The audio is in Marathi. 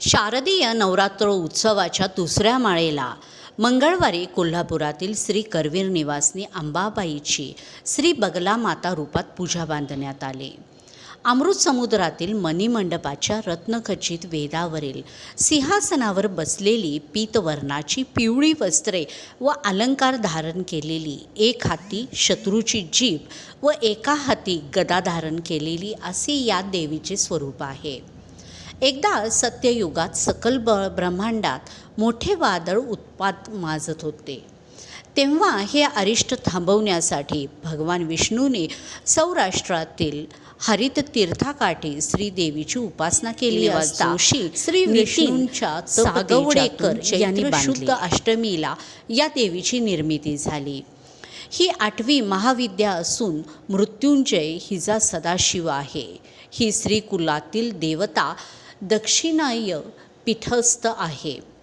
शारदीय नवरात्र उत्सवाच्या दुसऱ्या माळेला मंगळवारी कोल्हापुरातील श्री करवीर निवासनी अंबाबाईची श्री बगला माता रूपात पूजा बांधण्यात आली. अमृत समुद्रातील मणिमंडपाच्या रत्नखचित वेदावरील सिंहासनावर बसलेली पीतवर्णाची पिवळी वस्त्रे व अलंकार धारण केलेली एक हाती शत्रूची जीभ व एका हाती गदा धारण केलेली असे या देवीचे स्वरूप आहे. एकदा सत्ययुगात सकल ब ब्रह्मांडात मोठे वादळ उत्पात माजत होते. तेव्हा हे अरिष्ट थांबवण्यासाठी भगवान विष्णूने सौराष्ट्रातील हरित तीर्थाकाठी श्रीदेवीची उपासना केली असता श्री विष्णूंच्या सागवडेकर यांनी शुद्ध अष्टमीला या देवीची निर्मिती झाली. ही आठवी महाविद्या असून मृत्युंजय हिचा सदाशिव आहे. ही श्रीकुलातील देवता दक्षिणाय पीठस्थ आहे.